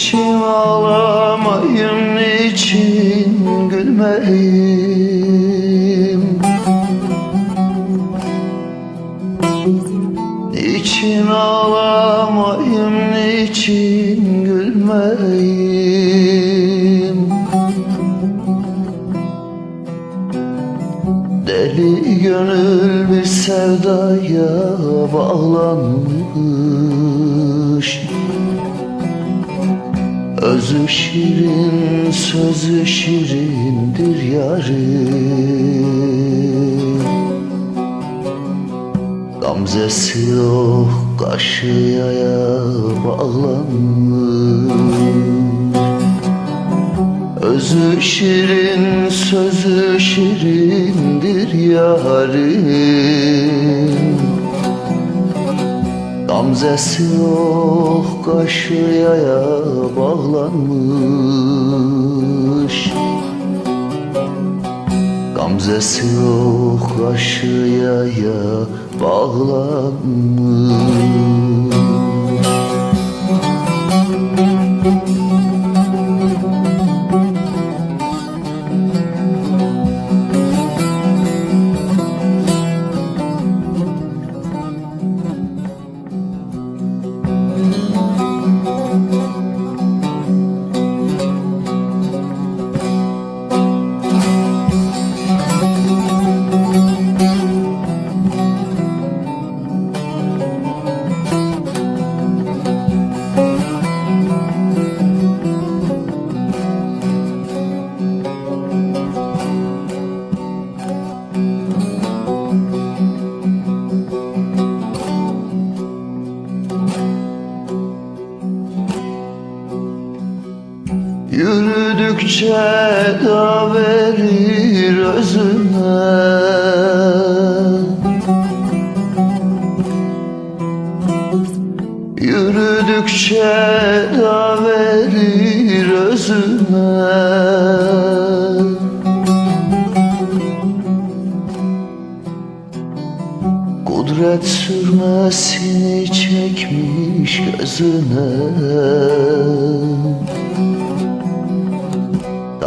Niçin ağlamayım, niçin gülmeyim Niçin ağlamayım, niçin gülmeyim Deli gönül bir sevdaya bağlanmış Özü şirin, sözü şirindir yarim Gamzesi yok, kaşı yaya bağlanmış. Özü şirin, sözü şirindir yarim Gamzesi yok, kaşı yaya bağlanmış. Gamzesi yok, kaşı yaya bağlanmış Yürüdükçe da verir özüne. Yürüdükçe da verir özüne. Kudret sürmesini çekmiş gözüne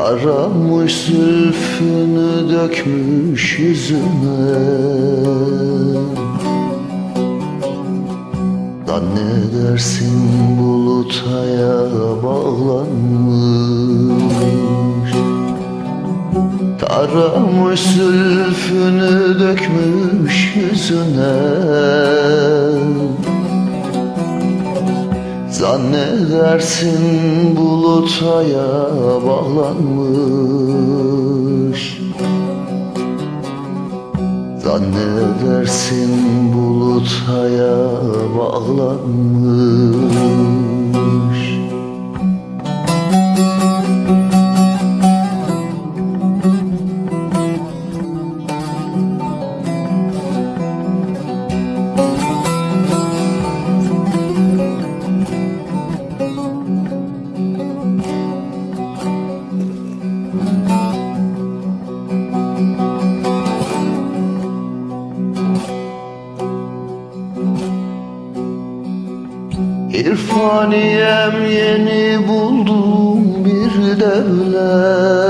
Daramış zülfünü dökmüş yüzüne Zannedersin bulutaya bağlanmış. Taramış zülfünü dökmüş yüzüne Zannedersin bulutaya bağlanmış. Zannedersin bulutaya bağlanmış İrfaniyem yeni buldum bir devlet.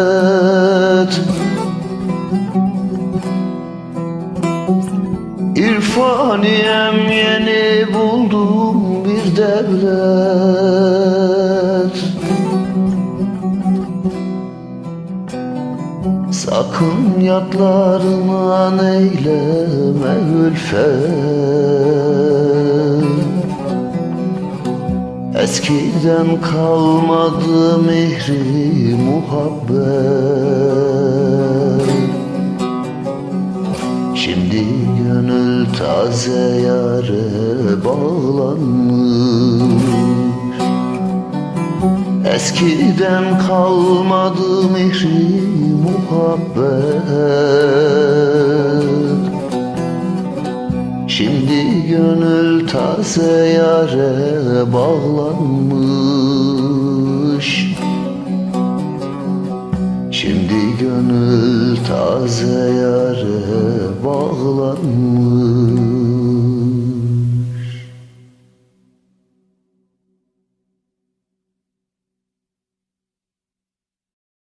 İrfaniyem yeni buldum bir devlet. Sakın yatlarından eyleme ülfet Eskiden kalmadı mihri muhabbet. Şimdi gönül taze yare bağlanmış. Eskiden kalmadı mihri muhabbet Şimdi gönül taze yare bağlanmış. Şimdi gönül taze yare bağlanmış